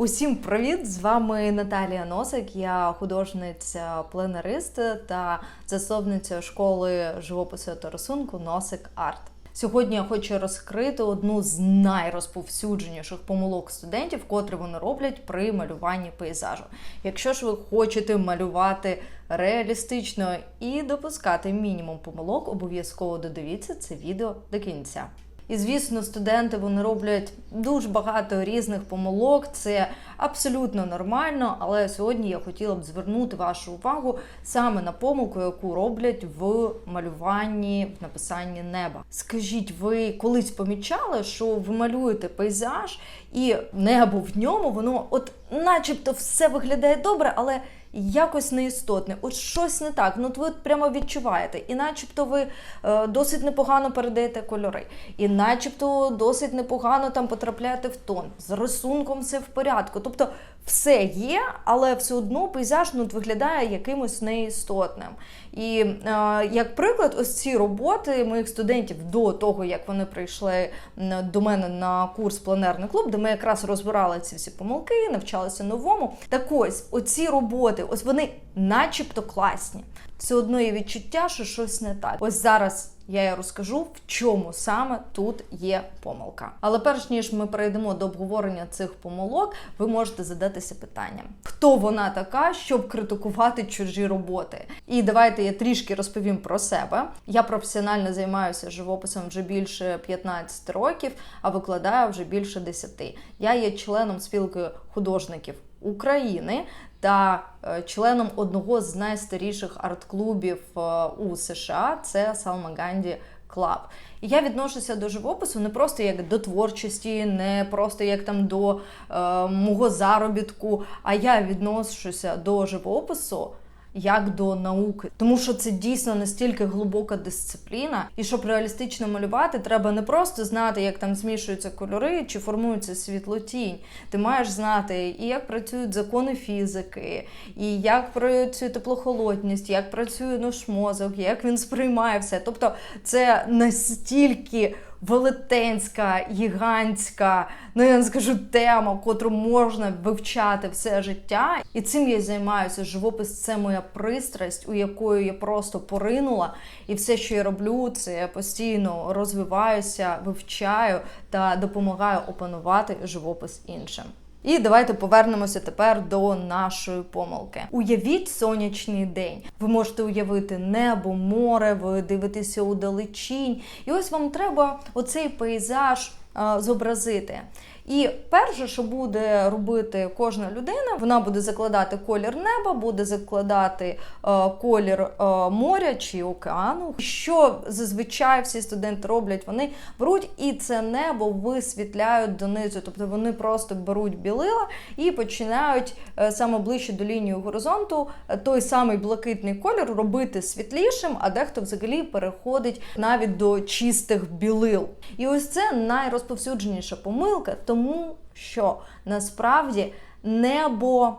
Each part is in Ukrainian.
Усім привіт! З вами Наталія Носик. Я художниця пленерист та засновниця школи живопису та рисунку Носик Арт. Сьогодні я хочу розкрити одну з найрозповсюдженіших помилок студентів, котрі вони роблять при малюванні пейзажу. Якщо ж ви хочете малювати реалістично і допускати мінімум помилок, обов'язково додивіться це відео до кінця. І звісно, студенти вони роблять дуже багато різних помилок. Це абсолютно нормально. Але сьогодні я хотіла б звернути вашу увагу саме на помилку, яку роблять в малюванні, в написанні неба. Скажіть, ви колись помічали, що ви малюєте пейзаж, і небо в ньому, воно, от, начебто, все виглядає добре, але якось неістотне, от щось не так. Ну ви прямо відчуваєте, і начебто ви е, досить непогано передаєте кольори, і начебто досить непогано там потрапляєте в тон. З рисунком все в порядку. Тобто все є, але все одно пейзаж ну, виглядає якимось неістотним. І е, як приклад, ось ці роботи моїх студентів до того, як вони прийшли до мене на курс Планерний клуб, де ми якраз розбирали ці всі помилки, навчалися новому. Так ось, оці роботи, ось вони начебто класні. Все одно є відчуття, що щось не так. Ось зараз я розкажу, в чому саме тут є помилка. Але перш ніж ми перейдемо до обговорення цих помилок, ви можете задатися питанням: хто вона така, щоб критикувати чужі роботи? І давайте я трішки розповім про себе. Я професіонально займаюся живописом вже більше 15 років, а викладаю вже більше 10. Я є членом спілки художників України та е, членом одного з найстаріших арт-клубів е, у США це Салмаганді Клаб. І я відношуся до живопису не просто як до творчості, не просто як там до е, мого заробітку, а я відношуся до живопису. Як до науки, тому що це дійсно настільки глибока дисципліна, і щоб реалістично малювати, треба не просто знати, як там змішуються кольори чи формується світлотінь. Ти маєш знати і як працюють закони фізики, і як працює теплохолодність, як працює наш мозок, як він сприймає все. Тобто це настільки велетенська, гігантська, ну я не скажу тема, котру можна вивчати все життя. І цим я займаюся. Живопис це моя пристрасть, у якою я просто поринула. І все, що я роблю, це я постійно розвиваюся, вивчаю та допомагаю опанувати живопис іншим. І давайте повернемося тепер до нашої помилки. Уявіть сонячний день. Ви можете уявити небо, море, ви дивитеся у далечінь. І ось вам треба оцей пейзаж зобразити. І перше, що буде робити кожна людина, вона буде закладати колір неба, буде закладати е, колір е, моря чи океану. Що зазвичай всі студенти роблять, вони беруть і це небо висвітляють донизу. Тобто вони просто беруть білила і починають е, саме ближче до лінії горизонту е, той самий блакитний колір робити світлішим, а дехто взагалі переходить навіть до чистих білил. І ось це найрозповсюдженіша помилка. Тому що насправді небо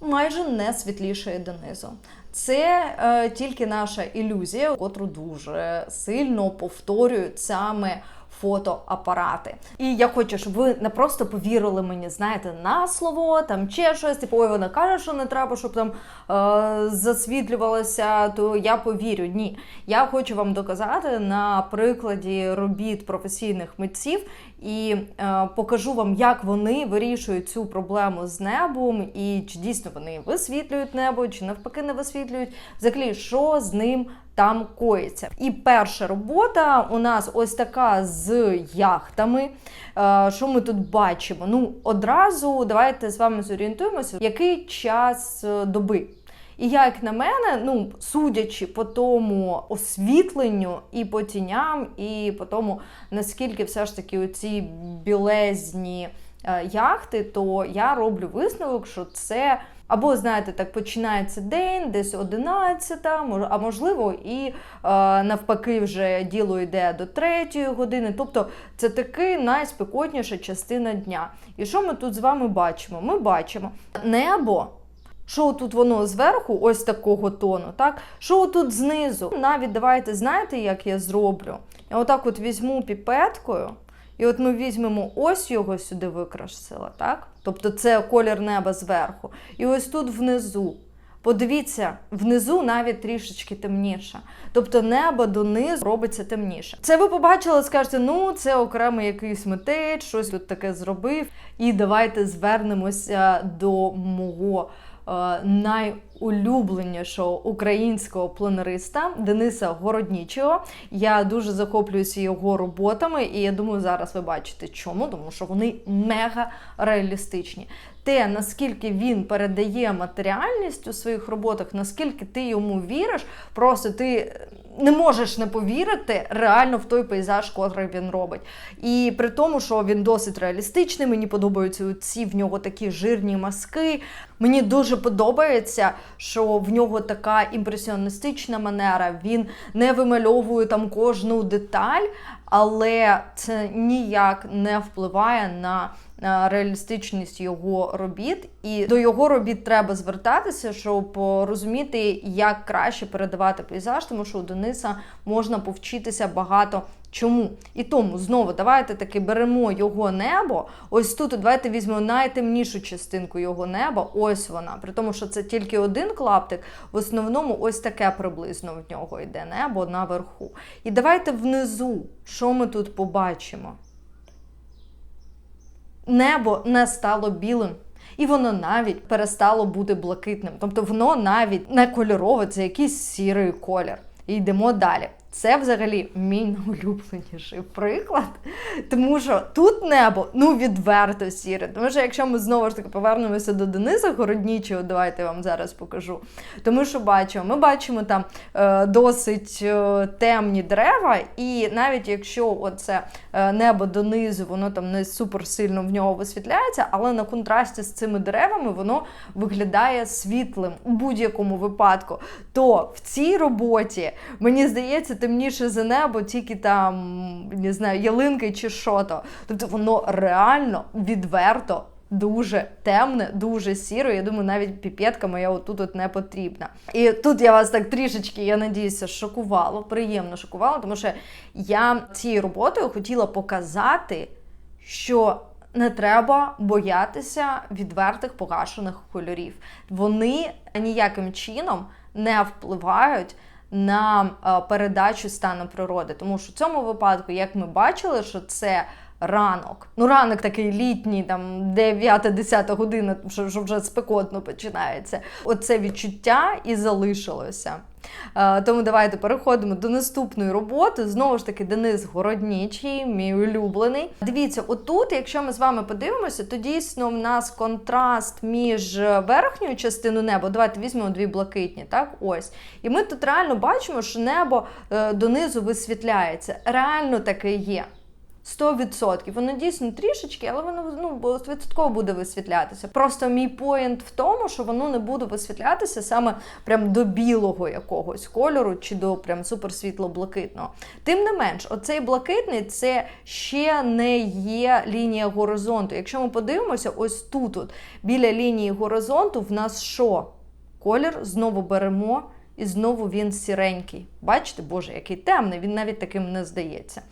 майже не світлішає донизу. Це е, тільки наша ілюзія, котру дуже сильно повторюють саме фотоапарати. І я хочу, щоб ви не просто повірили мені, знаєте, на слово, там чи щось, типу, ой, вона каже, що не треба, щоб там е, засвітлювалося, то я повірю. Ні. Я хочу вам доказати на прикладі робіт професійних митців і е, покажу вам, як вони вирішують цю проблему з небом, і чи дійсно вони висвітлюють небо, чи навпаки не висвітлюють. Взагалі, що з ним там коїться. І перша робота у нас ось така з яхтами. Е, Що ми тут бачимо? Ну, одразу давайте з вами зорієнтуємося, який час е, доби. І як на мене, ну судячи по тому освітленню і по тіням, і по тому, наскільки все ж таки оці білезні е, яхти, то я роблю висновок, що це або, знаєте, так починається день, десь 11, а можливо, і е, навпаки, вже діло йде до 3 години. Тобто це таки найспекотніша частина дня. І що ми тут з вами бачимо? Ми бачимо небо. Що тут воно зверху, ось такого тону, так? Що тут знизу? Навіть давайте знаєте, як я зроблю? Я отак от візьму піпеткою І от ми візьмемо ось його сюди викрасила, так? Тобто це колір неба зверху. І ось тут внизу. Подивіться, внизу навіть трішечки темніше. Тобто небо донизу робиться темніше. Це ви побачили, скажете, ну це окремий якийсь митець, щось тут таке зробив. І давайте звернемося до мого найулюбленішого українського пленериста Дениса Городнічого. Я дуже захоплююся його роботами, і я думаю, зараз ви бачите чому, тому що вони мега реалістичні. Те, наскільки він передає матеріальність у своїх роботах, наскільки ти йому віриш, просто ти не можеш не повірити реально в той пейзаж, котрий він робить. І при тому, що він досить реалістичний, мені подобаються ці в нього такі жирні маски. Мені дуже подобається, що в нього така імпресіоністична манера. Він не вимальовує там кожну деталь, але це ніяк не впливає на реалістичність його робіт. І до його робіт треба звертатися, щоб розуміти, як краще передавати пейзаж, тому що у Дениса можна повчитися багато. Чому? І тому знову давайте таки беремо його небо. Ось тут давайте візьмемо найтемнішу частинку його неба. Ось вона. При тому, що це тільки один клаптик, в основному ось таке приблизно в нього йде небо наверху. І давайте внизу, що ми тут побачимо? Небо не стало білим. І воно навіть перестало бути блакитним. Тобто воно навіть не кольорове, це якийсь сірий колір. І йдемо далі. Це взагалі мій найулюбленіший приклад, тому що тут небо ну відверто сіре. Тому що якщо ми знову ж таки повернемося до Дениса Городнічого, давайте я вам зараз покажу. Тому що бачимо, ми бачимо там е, досить е, темні дерева, і навіть якщо оце е, небо донизу, воно там не супер сильно в нього висвітляється, але на контрасті з цими деревами воно виглядає світлим у будь-якому випадку. То в цій роботі мені здається темніше за небо, тільки там не знаю, ялинки чи що то. Тобто воно реально відверто. Дуже темне, дуже сіро. Я думаю, навіть піпетка моя отут от не потрібна. І тут я вас так трішечки, я надіюся, шокувало, приємно шокувало, тому що я цією роботою хотіла показати, що не треба боятися відвертих погашених кольорів. Вони ніяким чином не впливають на е, передачу стану природи. Тому що в цьому випадку, як ми бачили, що це ранок. Ну, ранок такий літній, там 9-10 година, що, вже спекотно починається. Оце відчуття і залишилося. Е, Тому давайте переходимо до наступної роботи. Знову ж таки, Денис Городнічий, мій улюблений. Дивіться, отут, якщо ми з вами подивимося, то дійсно в нас контраст між верхньою частиною неба. Давайте візьмемо дві блакитні, так? Ось. І ми тут реально бачимо, що небо е, донизу висвітляється. Реально таке є. 100%. Воно дійсно трішечки, але воно ну, відсотково буде висвітлятися. Просто мій поінт в тому, що воно не буде висвітлятися саме прям до білого якогось кольору чи до прям суперсвітло-блакитного. Тим не менш, оцей блакитний це ще не є лінія горизонту. Якщо ми подивимося, ось тут, от, біля лінії горизонту, в нас що? Колір знову беремо. І знову він сіренький. Бачите, Боже, який темний, він навіть таким не здається.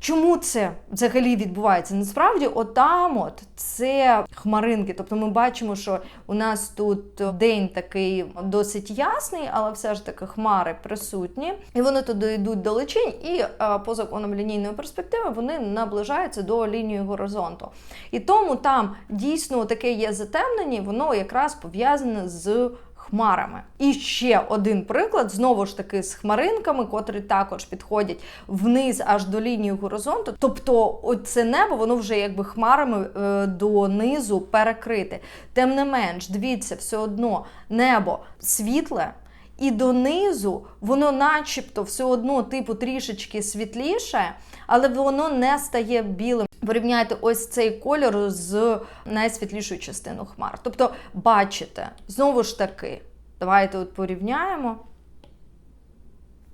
Чому це взагалі відбувається? Насправді, отам от це хмаринки. Тобто ми бачимо, що у нас тут день такий досить ясний, але все ж таки хмари присутні, і вони туди йдуть далечінь, і по законам лінійної перспективи вони наближаються до лінії горизонту. І тому там дійсно таке є затемнення, воно якраз пов'язане з хмарами. І ще один приклад, знову ж таки, з хмаринками, котрі також підходять вниз аж до лінії горизонту. Тобто, оце небо, воно вже якби хмарами е, донизу перекрите. Тим не менш, дивіться, все одно небо світле. І донизу воно, начебто, все одно, типу, трішечки світліше, але воно не стає білим. Порівняйте ось цей кольор з найсвітлішою частиною хмар. Тобто, бачите, знову ж таки, давайте от порівняємо.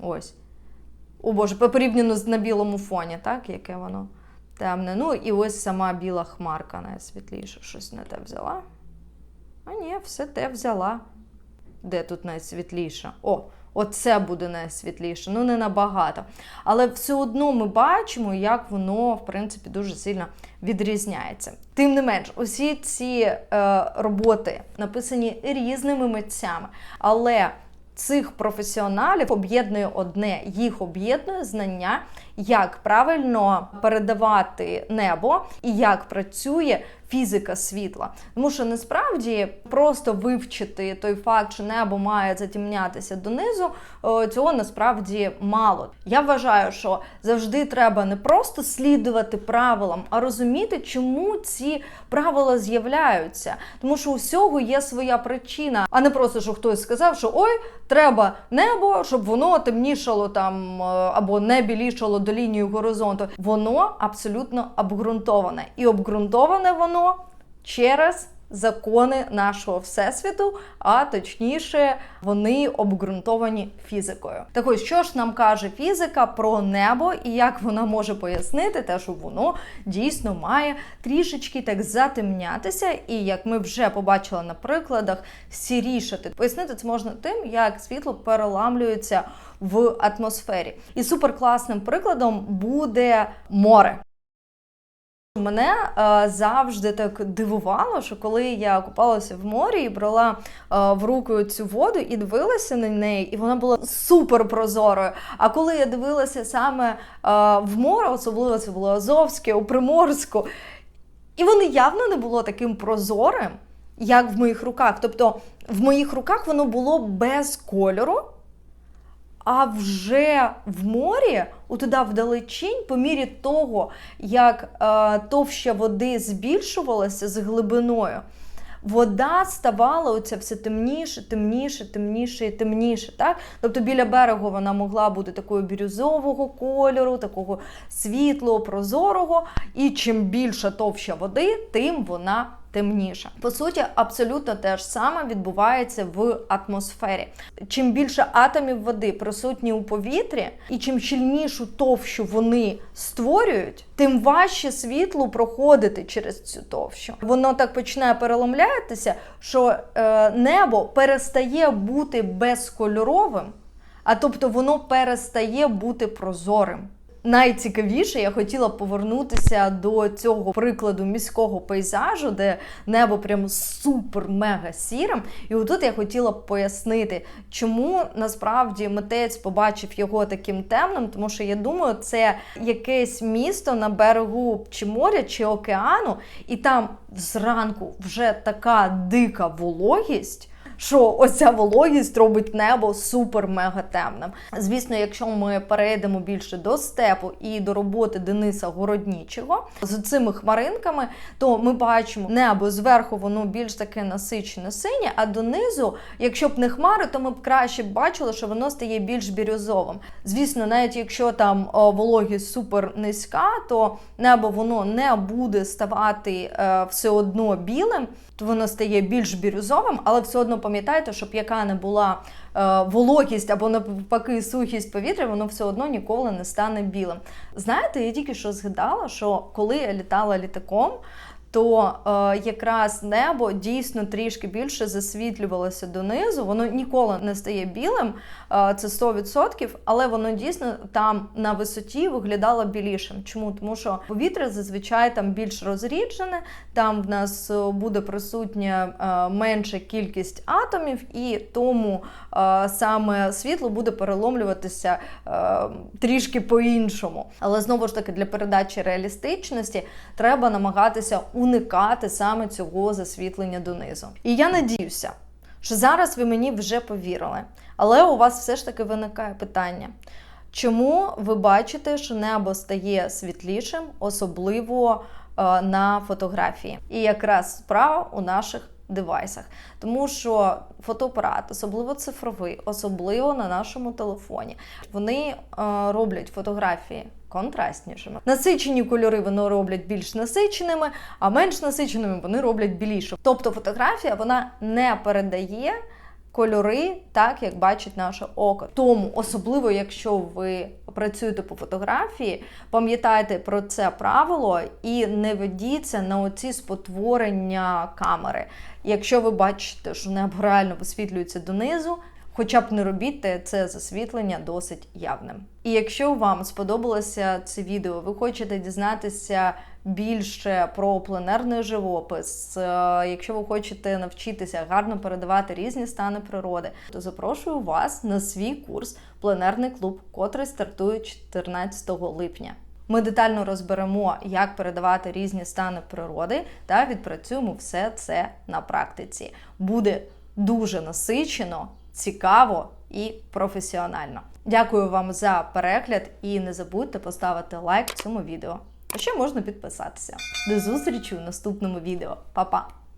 Ось. О Боже, порівняно на білому фоні, так, яке воно темне. Ну, і ось сама біла хмарка найсвітліша. Щось не те взяла. А ні, все те взяла. Де тут найсвітліша? О, Оце буде найсвітліше, ну не набагато. Але все одно ми бачимо, як воно, в принципі, дуже сильно відрізняється. Тим не менш, усі ці е, роботи написані різними митцями, але цих професіоналів об'єднує одне, їх об'єднує знання, як правильно передавати небо і як працює фізика світла. Тому що насправді просто вивчити той факт, що небо має затемнятися донизу, цього насправді мало. Я вважаю, що завжди треба не просто слідувати правилам, а розуміти, чому ці правила з'являються. Тому що у всього є своя причина, а не просто, що хтось сказав, що ой, треба небо, щоб воно темнішало там або не білішало до лінії горизонту. Воно абсолютно обґрунтоване. І обґрунтоване воно через закони нашого всесвіту, а точніше, вони обґрунтовані фізикою. Так ось, що ж нам каже фізика про небо і як вона може пояснити, те, що воно дійсно має трішечки так затемнятися, і як ми вже побачили на прикладах, сірішати. Пояснити це можна тим, як світло переламлюється в атмосфері. І суперкласним прикладом буде море. Мене е, завжди так дивувало, що коли я купалася в морі і брала е, в руку цю воду і дивилася на неї, і вона була супер прозорою. А коли я дивилася саме е, в море, особливо це було Азовське, у Приморську, і воно явно не було таким прозорим, як в моїх руках. Тобто в моїх руках воно було без кольору. А вже в морі, туди вдалечінь, по мірі того, як е, товща води збільшувалася з глибиною, вода ставала оця все темніше, темніше, темніше і темніше. Так? Тобто біля берегу вона могла бути такого бірюзового кольору, такого світлого, прозорого. І чим більша товща води, тим вона темніша. По суті, абсолютно те ж саме відбувається в атмосфері. Чим більше атомів води присутні у повітрі, і чим щільнішу товщу вони створюють, тим важче світлу проходити через цю товщу. Воно так починає переломлятися, що е, небо перестає бути безкольоровим, а тобто воно перестає бути прозорим найцікавіше, я хотіла повернутися до цього прикладу міського пейзажу, де небо прям супер-мега сірим. І отут я хотіла пояснити, чому насправді митець побачив його таким темним, тому що я думаю, це якесь місто на берегу чи моря, чи океану, і там зранку вже така дика вологість що оця вологість робить небо супер-мега темним. Звісно, якщо ми перейдемо більше до степу і до роботи Дениса Городнічого з цими хмаринками, то ми бачимо небо зверху, воно більш таке насичене синє, а донизу, якщо б не хмари, то ми б краще бачили, що воно стає більш бірюзовим. Звісно, навіть якщо там вологість супер низька, то небо воно не буде ставати е, все одно білим то воно стає більш бірюзовим, але все одно пам'ятайте, щоб яка не була е, вологість або навпаки сухість повітря, воно все одно ніколи не стане білим. Знаєте, я тільки що згадала, що коли я літала літаком, то е, якраз небо дійсно трішки більше засвітлювалося донизу. Воно ніколи не стає білим, е, це 100%, але воно дійсно там на висоті виглядало білішим. Чому? Тому що повітря зазвичай там більш розріджене, там в нас буде присутня е, менша кількість атомів, і тому е, саме світло буде переломлюватися е, трішки по-іншому. Але знову ж таки для передачі реалістичності треба намагатися уникати саме цього засвітлення донизу. І я надіюся, що зараз ви мені вже повірили, але у вас все ж таки виникає питання. Чому ви бачите, що небо стає світлішим, особливо е, на фотографії? І якраз справа у наших девайсах. Тому що фотоапарат, особливо цифровий, особливо на нашому телефоні, вони е, роблять фотографії контрастнішими. Насичені кольори вони роблять більш насиченими, а менш насиченими вони роблять біліше. Тобто фотографія вона не передає. Кольори, так як бачить наше око. Тому, особливо, якщо ви працюєте по фотографії, пам'ятайте про це правило і не ведіться на оці спотворення камери. Якщо ви бачите, що небо реально висвітлюється донизу, Хоча б не робіть це засвітлення досить явним. І якщо вам сподобалося це відео, ви хочете дізнатися більше про пленерний живопис, е, якщо ви хочете навчитися гарно передавати різні стани природи, то запрошую вас на свій курс Пленерний клуб, котрий стартує 14 липня. Ми детально розберемо, як передавати різні стани природи, та відпрацюємо все це на практиці. Буде дуже насичено, цікаво і професіонально. Дякую вам за перегляд і не забудьте поставити лайк цьому відео. А ще можна підписатися. До зустрічі у наступному відео. Па-па!